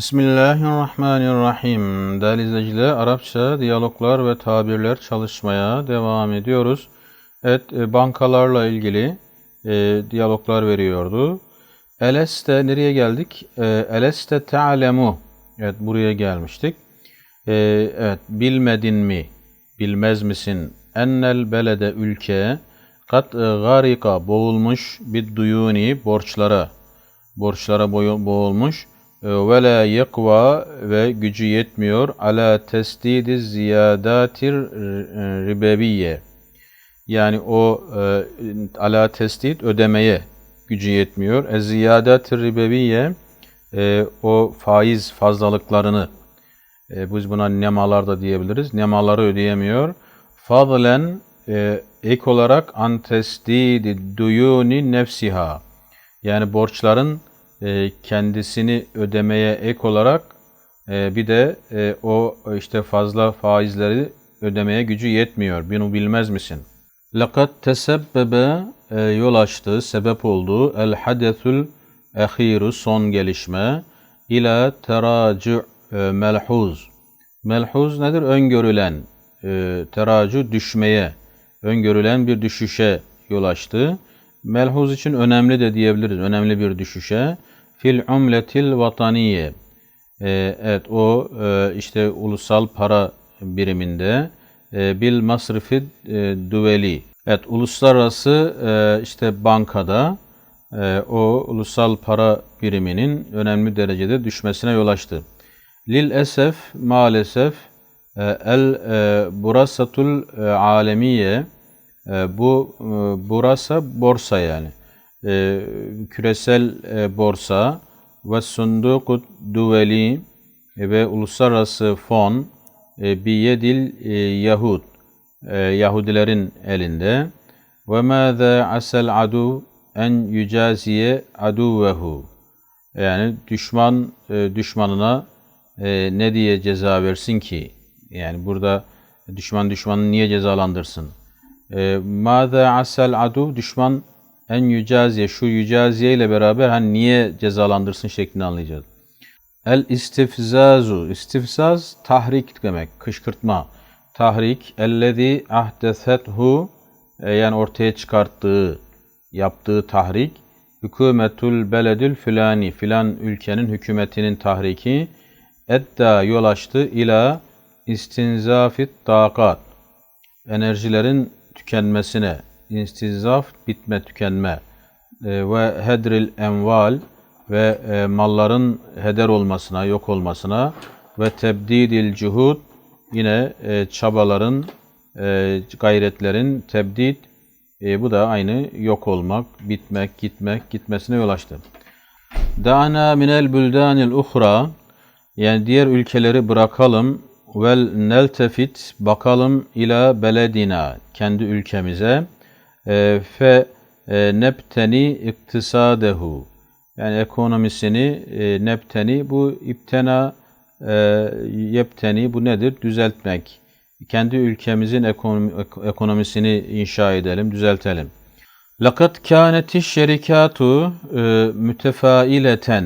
Bismillahirrahmanirrahim. Değerli izleyiciler, Arapça diyaloglar ve tabirler çalışmaya devam ediyoruz. Evet, e, bankalarla ilgili e, diyaloglar veriyordu. Eleste nereye geldik? E, Eleste te'alemu. Evet, buraya gelmiştik. E, evet, bilmedin mi? Bilmez misin? Ennel belede ülke kat e, garika boğulmuş bir duyuni borçlara borçlara boğulmuş ve la yakva ve gücü yetmiyor ala tesdidi ziyadatir e, ribeviye yani o e, ala tesdid ödemeye gücü yetmiyor. E ziyadat ribeviye e, o faiz fazlalıklarını e, biz buna nemalar da diyebiliriz. Nemaları ödeyemiyor. Fadlen ek olarak an tesdidi duyuni nefsiha yani borçların e, kendisini ödemeye ek olarak e, bir de e, o işte fazla faizleri ödemeye gücü yetmiyor. Bunu bilmez misin? Lakat tesebbebe yol açtı, sebep oldu. El hadethül ehiru son gelişme ila teracu melhuz. Melhuz nedir? Öngörülen, e, teracu düşmeye, öngörülen bir düşüşe yol açtı. Melhuz için önemli de diyebiliriz, önemli bir düşüşe. Fil umletil vataniye. E, evet o e, işte ulusal para biriminde e, bil masrifi e, düveli. Evet uluslararası e, işte bankada o ulusal para biriminin önemli derecede düşmesine yol açtı. Lil esef maalesef el burasatul alemiye bu e, burasa borsa yani e, küresel e, borsa ve sundukut duveli e, ve uluslararası fon e, biyedil Yahud Yahudilerin elinde. Ve mâzâ asel adu en yücaziye aduvehu. Yani düşman düşmanına ne diye ceza versin ki? Yani burada düşman düşmanı niye cezalandırsın? E, mâzâ asel adu düşman en yücaziye şu yücaziye ile beraber hani niye cezalandırsın şeklini anlayacağız. El istifzazu istifzaz tahrik demek kışkırtma. Tahrik ellezî ahdesethu e, yani ortaya çıkarttığı yaptığı tahrik. Hükümetul beledül filani filan ülkenin hükümetinin tahriki. Edda yol açtı ila istinzafit takat enerjilerin tükenmesine istizaf bitme tükenme e, ve hedril enval ve e, malların heder olmasına yok olmasına ve tebdidil cuhud yine e, çabaların gayretlerin tebdid e, bu da aynı yok olmak bitmek gitmek gitmesine yol açtı. Da'na minel buldanil uhra yani diğer ülkeleri bırakalım vel neltefit bakalım ila beledina kendi ülkemize e, fe e, nepteni iktisadehu yani ekonomisini e, nepteni bu iptena e, yepteni bu nedir? Düzeltmek. Kendi ülkemizin ekonomi, ekonomisini inşa edelim, düzeltelim. Lakat kâneti şerikatu e, mütefaileten.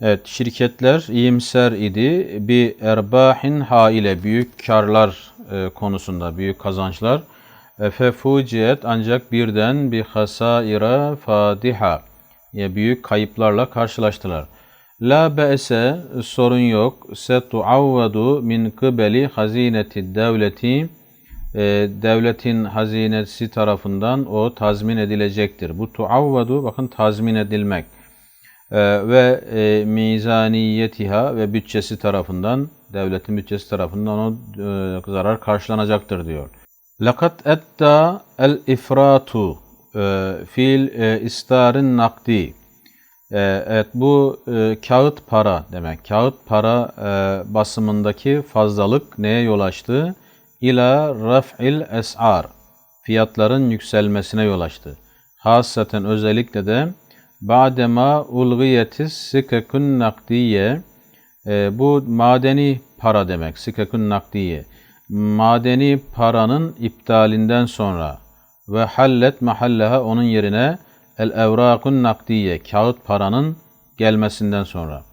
Evet, şirketler iyimser idi. Bir erbahin haile, büyük karlar e, konusunda, büyük kazançlar. Fefuciyet ancak birden bir hasaira fadiha. Yani büyük kayıplarla karşılaştılar. La be'se sorun yok. Setuavvadu min kıbeli hazineti devleti e, devletin hazinesi tarafından o tazmin edilecektir. Bu tuavvadu bakın tazmin edilmek e, ve e, mizaniyetiha ve bütçesi tarafından devletin bütçesi tarafından o zarar karşılanacaktır diyor. Lakat etta el ifratu e, fil e, istarin nakdi e, evet bu kağıt para demek. Kağıt para basımındaki fazlalık neye yol açtı? İla raf'il es'ar. Fiyatların yükselmesine yol açtı. Hasaten özellikle de ba'dema ulgiyetis sikekun nakdiye bu madeni para demek. Sikekun nakdiye. Madeni paranın iptalinden sonra ve hallet mahalleha onun yerine el evrakun nakdiye kağıt paranın gelmesinden sonra.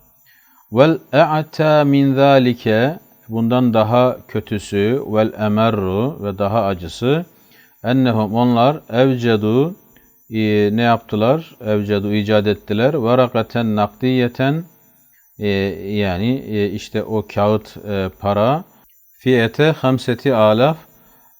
Vel e'ta min zalike bundan daha kötüsü vel emerru ve daha acısı ennehum onlar evcedu e, ne yaptılar? Evcedu icat ettiler. Varakaten nakdiyeten e, yani e, işte o kağıt e, para fiyete hamseti alaf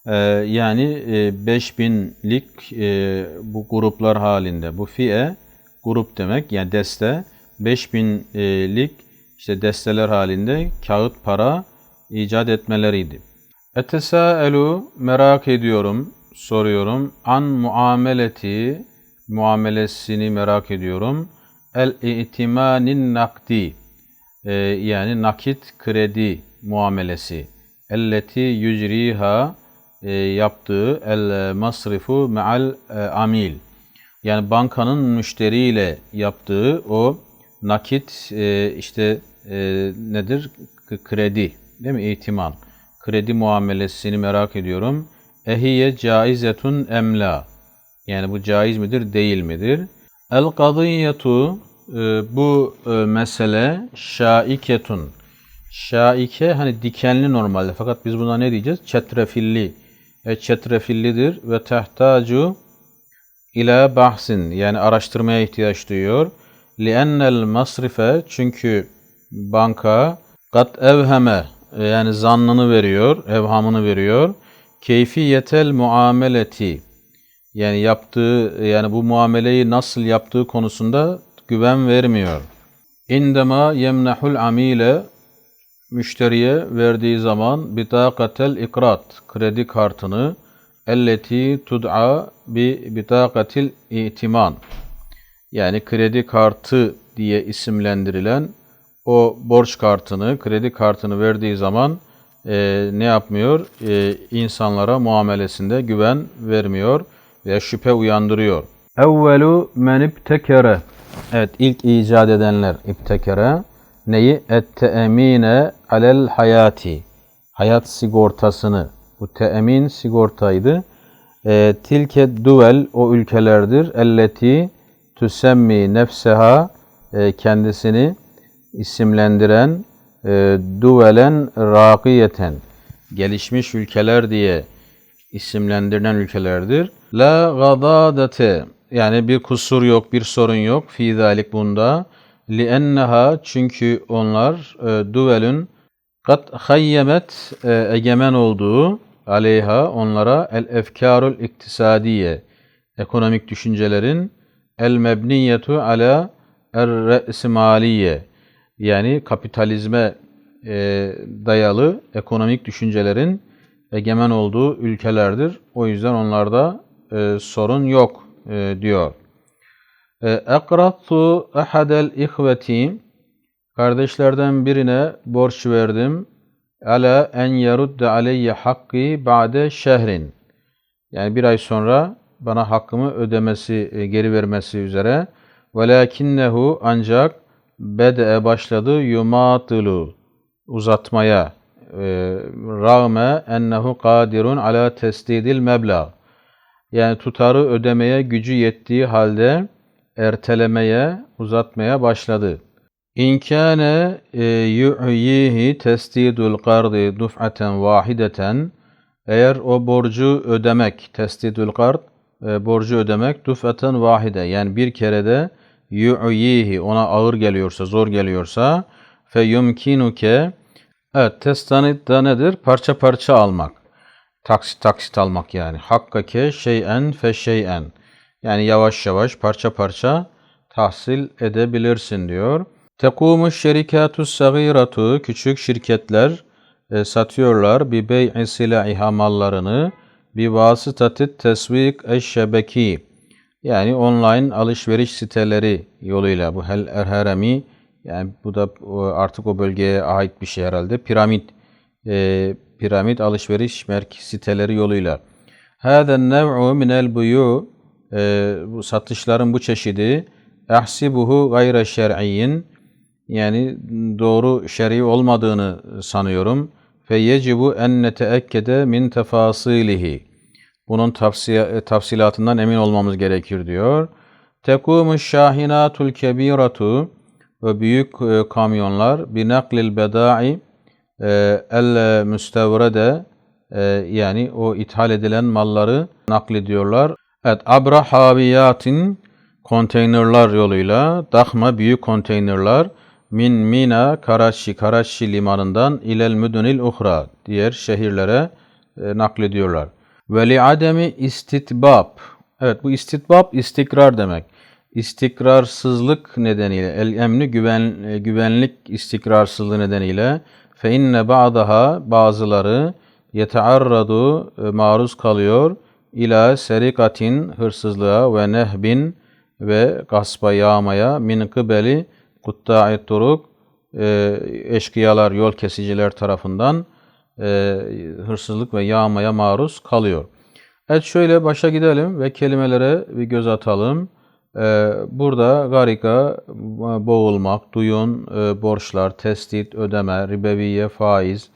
e, yani e, 5000'lik e, bu gruplar halinde bu fiye grup demek yani deste 5000'lik işte desteler halinde kağıt para icat etmeleriydi. Etesaelu merak ediyorum, soruyorum. An muameleti muamelesini merak ediyorum. El itimanin nakdi e, yani nakit kredi muamelesi. Elleti yücriha e, yaptığı el masrifu me'al e, amil. Yani bankanın müşteriyle yaptığı o nakit e, işte e, nedir? Kredi değil mi? İtiman. Kredi muamelesini merak ediyorum. Ehiye caizetun emla. Yani bu caiz midir, değil midir? El kadiyetu e, bu e, mesele şaiketun. Şaike hani dikenli normalde fakat biz buna ne diyeceğiz? Çetrefilli. E, çetrefillidir ve tehtacu ila bahsin yani araştırmaya ihtiyaç duyuyor. Li'ennel masrife çünkü banka kat evheme yani zannını veriyor, evhamını veriyor. Keyfiyetel muameleti yani yaptığı yani bu muameleyi nasıl yaptığı konusunda güven vermiyor. İndema yemnahul amile müşteriye verdiği zaman bitakatel ikrat kredi kartını elleti tud'a bi bitakatil itiman yani kredi kartı diye isimlendirilen o borç kartını, kredi kartını verdiği zaman e, ne yapmıyor? E, insanlara muamelesinde güven vermiyor veya şüphe uyandırıyor. Evvelu men ibtekere. Evet ilk icat edenler ibtekere. Neyi? Et-te'emine alel hayati. Hayat sigortasını. Bu teemin sigortaydı. E, tilke duvel o ülkelerdir. Elleti tüsemmi nefseha e, kendisini isimlendiren e, duvelen rakiyeten gelişmiş ülkeler diye isimlendirilen ülkelerdir. La gadadete yani bir kusur yok, bir sorun yok fi bunda. Lienneha çünkü onlar e, duvelün kat hayyemet e, egemen olduğu aleyha onlara el efkarul iktisadiye ekonomik düşüncelerin el mebniyetu ala er re'simaliye yani kapitalizme e, dayalı ekonomik düşüncelerin egemen olduğu ülkelerdir. O yüzden onlarda e, sorun yok e, diyor. Ekrattu ahadel ihveti kardeşlerden birine borç verdim. Ala en yerudde aleyye hakki ba'de şehrin. Yani bir ay sonra bana hakkımı ödemesi, e, geri vermesi üzere. Velakinnehu ancak bede'e başladı yumatılu uzatmaya e, rağme ennehu kadirun ala tesdidil meblağ yani tutarı ödemeye gücü yettiği halde ertelemeye, uzatmaya başladı. İnkâne e, yu'yihi tesdidul kardi duf'aten vahideten eğer o borcu ödemek, tesdidul kard, e, borcu ödemek duf'aten vahide yani bir kerede yu'yihi ona ağır geliyorsa, zor geliyorsa fe yumkinuke evet testanit da nedir? Parça parça almak. Taksit taksit almak yani. Hakkake şeyen fe şeyen. Yani yavaş yavaş parça parça tahsil edebilirsin diyor. Tekumu şerikatu sagiratu küçük şirketler e, satıyorlar bi bey'i silahiha mallarını bi vasıtatı tesvik eşşebeki yani online alışveriş siteleri yoluyla bu hel erheremi yani bu da artık o bölgeye ait bir şey herhalde piramit e, piramit alışveriş merkez siteleri yoluyla. Hâden nev'u minel buyu e, bu satışların bu çeşidi ehsibuhu gayre şer'iyyin yani doğru şer'i olmadığını sanıyorum. Fe yecibu en neteekkede min tefasilihi. Bunun tafsiye, tafsilatından emin olmamız gerekir diyor. Tekumu şahinatul kebiratu ve büyük e, kamyonlar binaklil beda'i e, el müstevrede e, yani o ithal edilen malları naklediyorlar. Evet, abra haviyatin konteynerlar yoluyla dahma büyük konteynerlar min Mina Karachi Karachi limanından ilel müdünil uhra diğer şehirlere e, naklediyorlar. Ve li ademi istitbab. Evet bu istitbab istikrar demek. İstikrarsızlık nedeniyle el emni güven, e, güvenlik istikrarsızlığı nedeniyle fe inne ba'daha bazıları yetearradu e, maruz kalıyor ila serikatin hırsızlığa ve nehbin ve gaspa yağmaya min kıbeli kutta'i turuk e, eşkıyalar, yol kesiciler tarafından e, hırsızlık ve yağmaya maruz kalıyor. Evet şöyle başa gidelim ve kelimelere bir göz atalım. E, burada garika, boğulmak, duyun, e, borçlar, testit, ödeme, ribeviye, faiz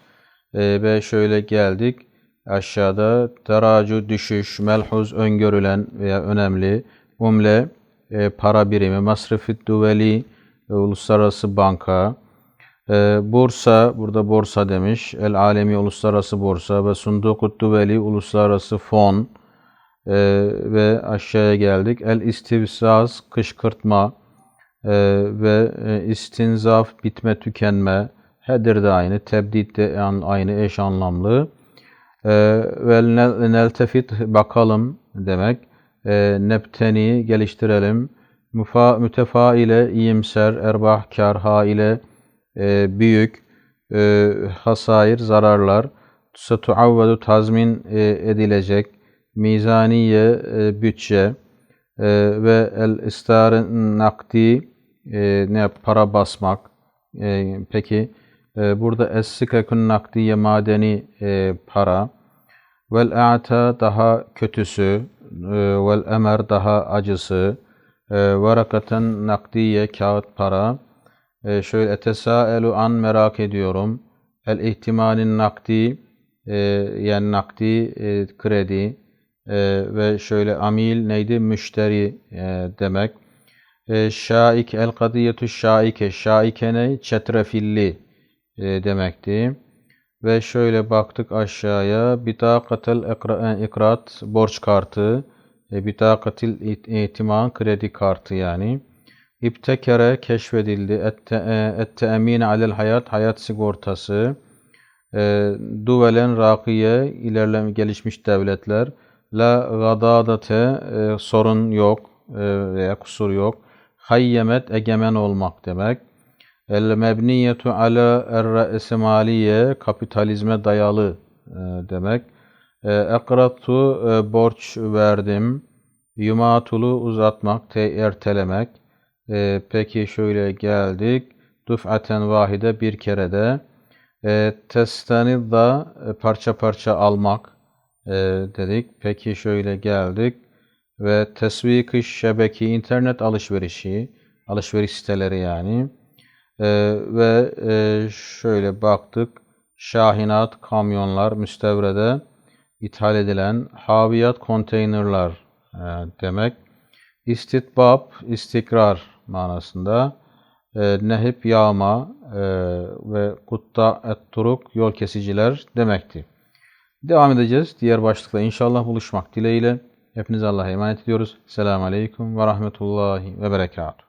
e, ve şöyle geldik. Aşağıda teracu, düşüş, melhuz, öngörülen veya önemli, umle, e, para birimi, masrafit duveli, e, uluslararası banka, e, borsa, burada borsa demiş, el alemi uluslararası borsa ve sundukut duveli uluslararası fon. E, ve aşağıya geldik. El istivsaz, kışkırtma e, ve e, istinzaf, bitme, tükenme, hedir de aynı, tebdid de aynı eş anlamlı. E, ve neltefit, bakalım demek. E, nepteni, geliştirelim. Müfa, mütefaile, iyimser, erbah, kar, ile e, büyük, e, hasair, zararlar, setuavvedu tazmin e, edilecek, mizaniye, bütçe. Ve el istarin nakdi, ne para basmak. Peki burada es-sikekun nakdiye madeni para, vel a'ta daha kötüsü, e, vel emer daha acısı, e, varakaten nakdiye kağıt para. E, şöyle etesaelu an merak ediyorum. El ihtimalin nakdi yani nakdi kredi ve şöyle amil neydi? Müşteri demek. Şaik el kadiyetu şaike. Şaike ne? Çetrefilli demekti. Ve şöyle baktık aşağıya. Bitakatel ikrat borç kartı e, bitakatil itiman kredi kartı yani. İbtekere keşfedildi. Et-te'emine alel hayat hayat sigortası. E, duvelen rakiye ilerleme gelişmiş devletler. La gadadate e, sorun yok e, veya kusur yok. Hayyemet egemen olmak demek. El mebniyetu ala er maliye kapitalizme dayalı e, demek. E, e, borç verdim. Yumatulu uzatmak, te ertelemek. E, peki şöyle geldik. Duf'aten vahide bir kere de. E, e, parça parça almak dedik. Peki şöyle geldik. Ve tesvik şebeki internet alışverişi, alışveriş siteleri yani. E, ve e, şöyle baktık. Şahinat, kamyonlar, müstevrede ithal edilen haviyat konteynerlar e, demek. İstitbab, istikrar manasında. E, nehip, yağma e, ve kutta et turuk, yol kesiciler demekti. Devam edeceğiz. Diğer başlıkla inşallah buluşmak dileğiyle. Hepinize Allah'a emanet ediyoruz. Selamun Aleyküm ve Rahmetullahi ve Berekatuhu.